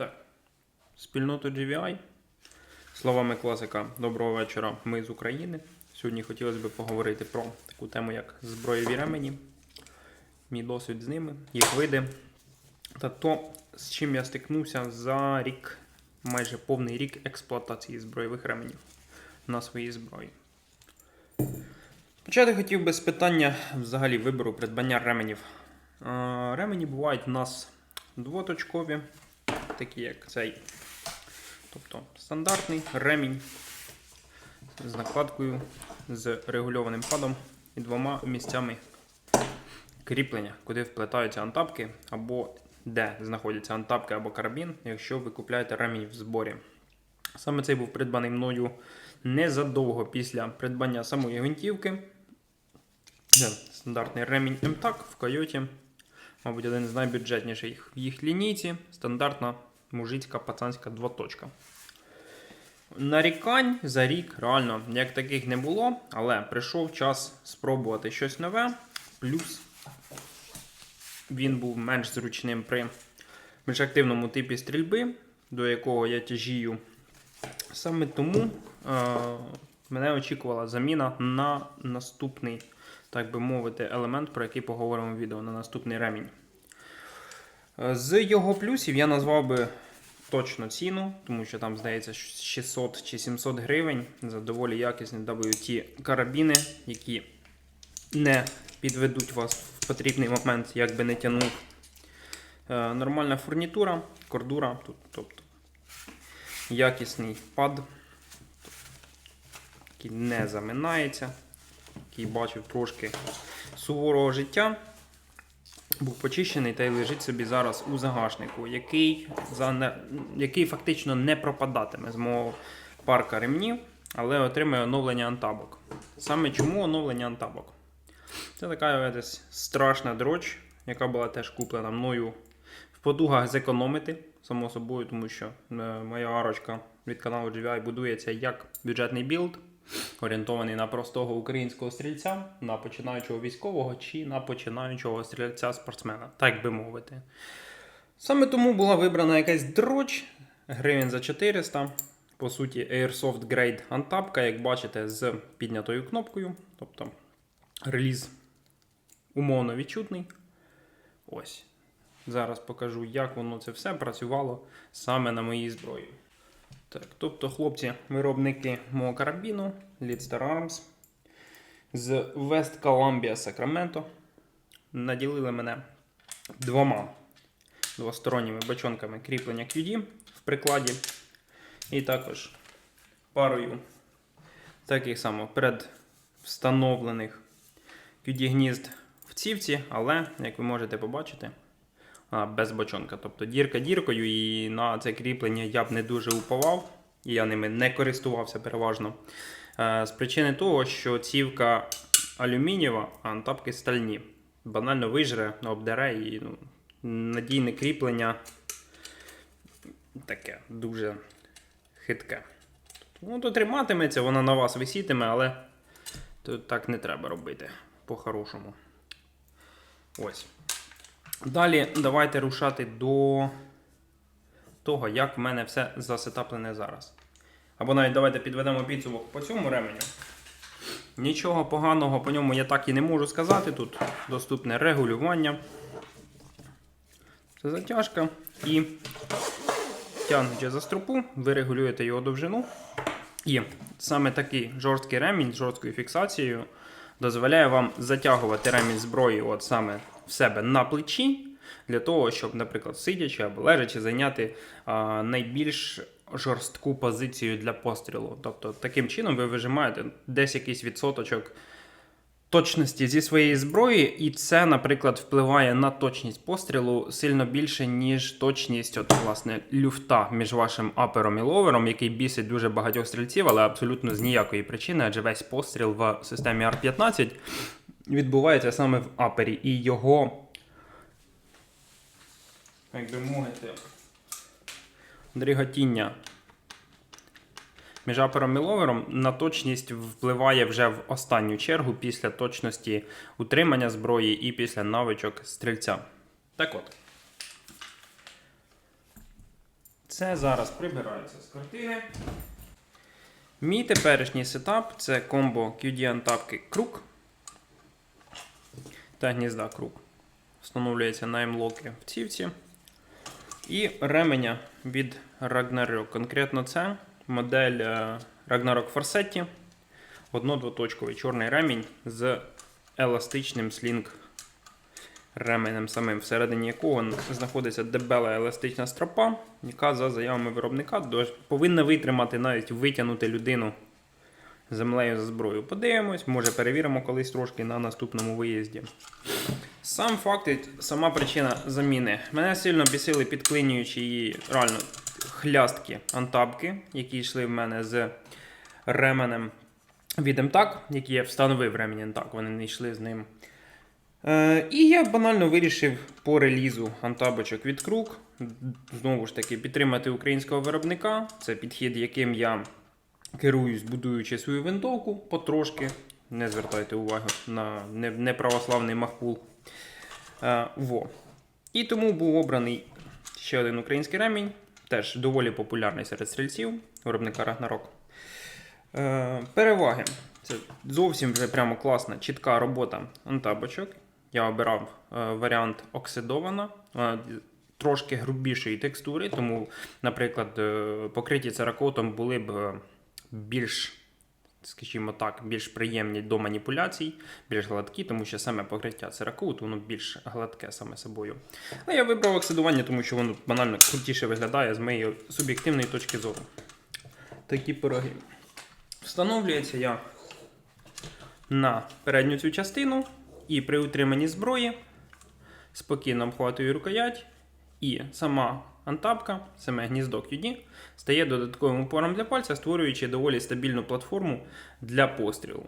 Так. Спільноту GVI. Словами класика, доброго вечора. Ми з України. Сьогодні хотілося б поговорити про таку тему, як зброєві ремені, мій досвід з ними, їх види. Та то, з чим я стикнувся за рік, майже повний рік експлуатації збройових ременів на своїй зброї. Почати хотів би з питання взагалі вибору придбання ременів. Ремені бувають у нас двоточкові, такі як цей. Тобто стандартний ремінь з накладкою, з регульованим падом і двома місцями кріплення, куди вплетаються антапки, або де знаходяться антапки або карабін, якщо ви купляєте ремінь в зборі. Саме цей був придбаний мною незадовго після придбання самої гвинтівки. Це стандартний ремінь МТАК в Койоті. Мабуть, один з найбюджетніших в їх лінійці. Стандартна мужицька пацанська двоточка. Нарікань за рік реально як таких не було, але прийшов час спробувати щось нове. Плюс він був менш зручним при більш активному типі стрільби, до якого я тяжію. Саме тому е, мене очікувала заміна на наступний, так би мовити, елемент, про який поговоримо в відео, на наступний ремінь. З його плюсів я назвав би точно ціну, тому що там, здається, 600 чи 700 гривень за доволі якісні WT карабіни, які не підведуть вас в потрібний момент, як би не тягнув. Е, Нормальна фурнітура, кордура, тобто якісний пад, який не заминається, який бачив трошки суворого життя. Був почищений та й лежить собі зараз у загашнику, який, за який фактично не пропадатиме з мого парка ремнів, але отримає оновлення антабок. Саме чому оновлення антабок? Це така десь страшна дроч, яка була теж куплена мною в подугах зекономити, само собою, тому що е, моя арочка від каналу GVI будується як бюджетний білд, орієнтований на простого українського стрільця, на починаючого військового чи на починаючого стрільця-спортсмена, так би мовити. Саме тому була вибрана якась дроч гривень за 400. По суті, Airsoft Grade антапка, як бачите, з піднятою кнопкою. Тобто реліз умовно відчутний. Ось. Зараз покажу, як воно це все працювало саме на моїй зброї. Так, тобто, хлопці, виробники мого карабіну, Leadstar Arms з West Columbia, Sacramento наділили мене двома двосторонніми бачонками кріплення QD в прикладі. І також парою таких само предвстановлених QD-гнізд в цівці, але, як ви можете побачити, без бочонка. Тобто дірка діркою, і на це кріплення я б не дуже уповав, і я ними не користувався переважно. Е, З причини того, що цівка алюмінієва, а антапки стальні. Банально вижре, обдере і ну, надійне кріплення таке дуже хитке. Ну, то триматиметься, вона на вас висітиме, але тут так не треба робити по-хорошому. Ось. Далі давайте рушати до того, як в мене все засетаплене зараз. Або навіть давайте підведемо підсумок по цьому ременю. Нічого поганого по ньому я так і не можу сказати. Тут доступне регулювання. Це затяжка. І тягнучи за струпу, ви регулюєте його довжину. І саме такий жорсткий ремінь з жорсткою фіксацією дозволяє вам затягувати ремінь зброї от саме в себе на плечі, для того, щоб, наприклад, сидячи або лежачи, зайняти а, найбільш жорстку позицію для пострілу. Тобто, таким чином ви вижимаєте десь якийсь відсоточок точності зі своєї зброї, і це, наприклад, впливає на точність пострілу сильно більше, ніж точність, от, власне, люфта між вашим апером і ловером, який бісить дуже багатьох стрільців, але абсолютно з ніякої причини, адже весь постріл в системі R15 відбувається саме в апері, і його, як би мовити, дріготіння між апером і ловером на точність впливає вже в останню чергу після точності утримання зброї і після навичок стрільця. Так от. Це зараз прибирається з картини. Мій теперішній сетап це комбо QD антапки круг та гнізда круг. Встановлюється на емлоки в цівці. І ременя від Ragnarok. Конкретно це модель е, Ragnarok Farsetti. Одно-двоточковий чорний ремінь з еластичним слінг ременем самим, всередині якого знаходиться дебела еластична стропа, яка за заявами виробника повинна витримати навіть витягнути людину землею за зброю. Подивимось, може перевіримо колись трошки на наступному виїзді. Сам факт сама причина заміни. Мене сильно бісили підклинюючі її реально хлястки антабки, які йшли в мене з ременем від МТАК, який я встановив ремінь МТАК, вони не йшли з ним. Е, і я банально вирішив по релізу антабочок від круг, знову ж таки, підтримати українського виробника. Це підхід, яким я керуюсь, будуючи свою винтовку потрошки. Не звертайте увагу на неправославний махпул. Е, во. І тому був обраний ще один український ремінь, теж доволі популярний серед стрільців, виробника Ragnarok. Е, переваги. Це зовсім вже прямо класна, чітка робота антабочок. Я обирав е, варіант оксидована, трошки грубішої текстури, тому, наприклад, покриті церакотом були б більш, скажімо так, більш приємні до маніпуляцій, більш гладкі, тому що саме покриття церакоту, воно більш гладке саме собою. Але я вибрав оксидування, тому що воно банально крутіше виглядає з моєї суб'єктивної точки зору. Такі пироги. Встановлюється я на передню цю частину і при утриманні зброї спокійно обхватую рукоять, і сама антапка, саме гніздо QD, стає додатковим опором для пальця, створюючи доволі стабільну платформу для пострілу.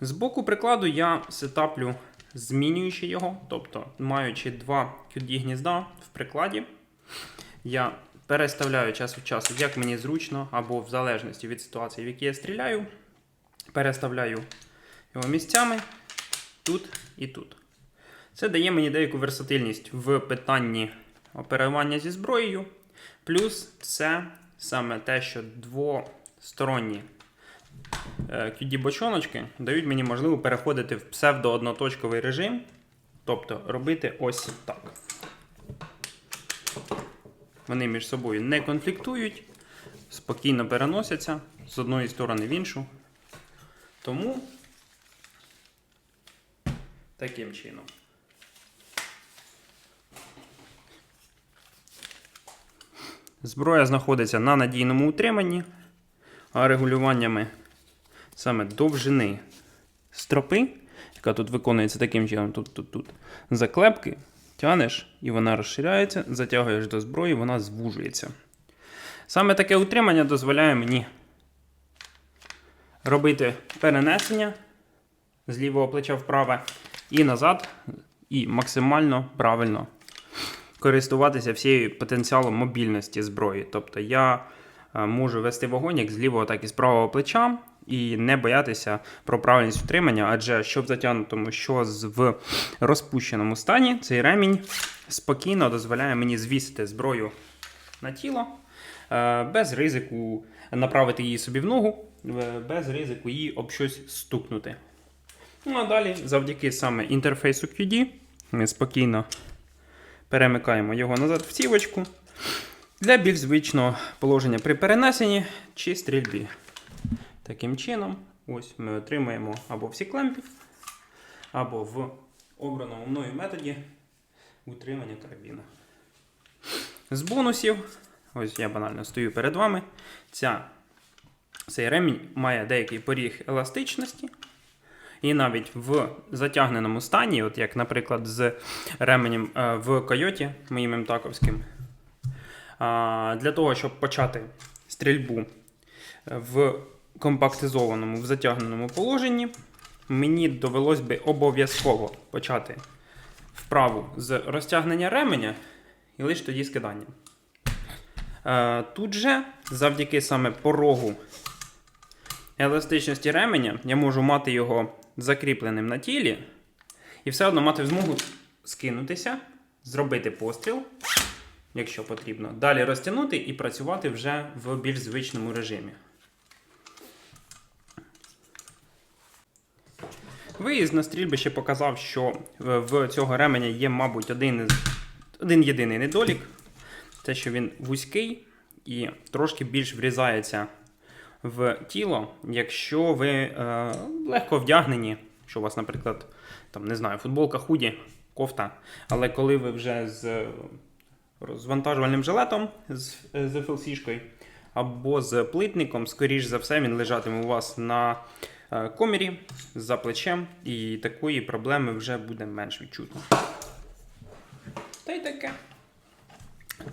З боку прикладу я сетаплю, змінюючи його, тобто маючи два QD гнізда в прикладі, я переставляю час від часу, як мені зручно, або в залежності від ситуації, в якій я стріляю, переставляю його місцями тут і тут. Це дає мені деяку версатильність в питанні оперування зі зброєю. Плюс це саме те, що двосторонні QD-бочоночки дають мені можливо переходити в псевдоодноточковий режим, тобто робити ось так. Вони між собою не конфліктують, спокійно переносяться з одної сторони в іншу. Тому таким чином. Зброя знаходиться на надійному утриманні, а регулюваннями саме довжини стропи, яка тут виконується таким чином, тут, тут, тут, заклепки, тянеш і вона розширяється, затягуєш до зброї, вона звужується. Саме таке утримання дозволяє мені робити перенесення з лівого плеча вправе і назад, і максимально правильно користуватися всією потенціалом мобільності зброї. Тобто я е, можу вести вогонь як з лівого, так і з правого плеча, і не боятися про правильність утримання, адже що в затягнутому, що в розпущеному стані, цей ремінь спокійно дозволяє мені звісити зброю на тіло е, без ризику направити її собі в ногу, без ризику її об щось стукнути. Ну а далі, завдяки саме інтерфейсу QD, спокійно перемикаємо його назад в цівочку для більш звичного положення при перенесенні чи стрільбі. Таким чином, ось ми отримаємо або всі клемпі, або в обраному мною методі утримання карабіна. З бонусів, ось я банально стою перед вами. Ця, цей ремінь має деякий поріг еластичності. І навіть в затягненому стані, от як, наприклад, з ременем е, в койоті, моїм МТАКовським, для того, щоб почати стрільбу в компактизованому, в затягненому положенні, мені довелось би обов'язково почати вправу з розтягнення ременя і лише тоді скидання. Е, Тут же, завдяки саме порогу еластичності ременя, я можу мати його закріпленим на тілі і все одно мати змогу скинутися зробити постріл, якщо потрібно. Далі розтягнути і працювати вже в більш звичному режимі. Виїзд на стрільбище показав, що в цього ременя є, мабуть, один, один єдиний недолік. Те, що він вузький і трошки більш врізається в тіло, якщо ви е, легко вдягнені, що у вас, наприклад, там, не знаю, футболка худі, кофта. Але коли ви вже з розвантажувальним жилетом, з, з FLC-шкою або з плитником, скоріш за все, він лежатиме у вас на е, комірі за плечем, і такої проблеми вже буде менш відчутно. Та й таке.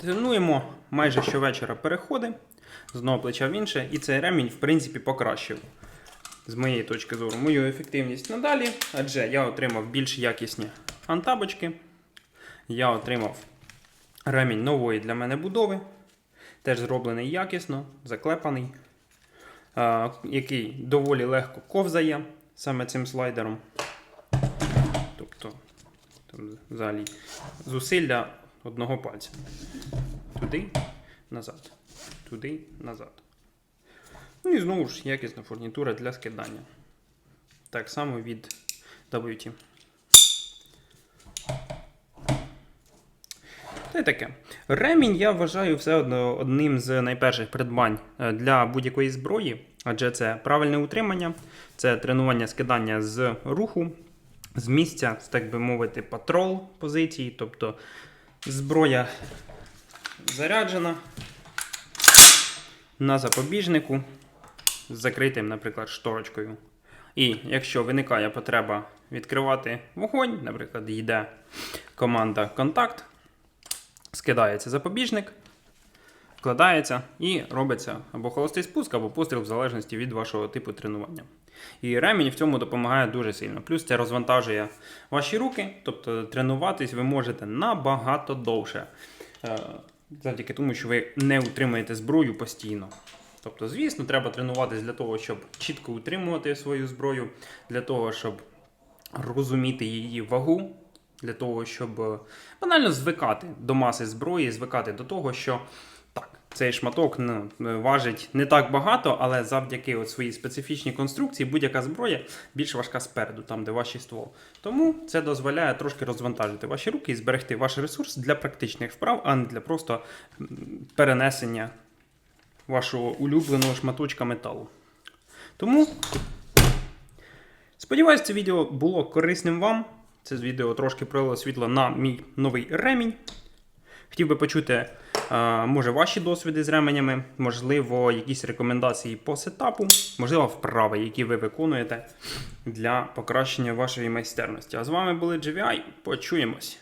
Тренуємо майже щовечора переходи. З одного плеча в інше, і цей ремінь, в принципі, покращив, з моєї точки зору, мою ефективність надалі, адже я отримав більш якісні антабочки. Я отримав ремінь нової для мене будови, теж зроблений якісно, заклепаний, який доволі легко ковзає саме цим слайдером. Тобто, там взагалі зусилля одного пальця. Туди, назад. Туди, назад. Ну і знову ж якісна фурнітура для скидання. Так само від WT. Та й таке. Ремінь я вважаю все одно одним з найперших придбань е, для будь-якої зброї, адже це правильне утримання, це тренування скидання з руху, з місця, так би мовити, патрол позиції, тобто зброя заряджена на запобіжнику з закритим, наприклад, шторочкою. І якщо виникає потреба відкривати вогонь, наприклад, йде команда контакт, скидається запобіжник, вкладається і робиться або холостий спуск, або постріл в залежності від вашого типу тренування. І ремінь в цьому допомагає дуже сильно. Плюс це розвантажує ваші руки, тобто тренуватись ви можете набагато довше. Е, Завдяки тому, що ви не утримуєте зброю постійно. Тобто, звісно, треба тренуватись для того, щоб чітко утримувати свою зброю, для того, щоб розуміти її вагу, для того, щоб е, банально звикати до маси зброї, звикати до того, що цей шматок ну, важить не так багато, але завдяки от своїй специфічній конструкції будь-яка зброя більш важка спереду, там, де ваш ствол. Тому це дозволяє трошки розвантажити ваші руки і зберегти ваш ресурс для практичних вправ, а не для просто перенесення вашого улюбленого шматочка металу. Тому сподіваюсь, це відео було корисним вам. Це відео трошки пролило світло на мій новий ремінь. Хотів би почути, е, може, ваші досвіди з ременями, можливо, якісь рекомендації по сетапу, можливо, вправи, які ви виконуєте для покращення вашої майстерності. А з вами були GVI. Почуємось!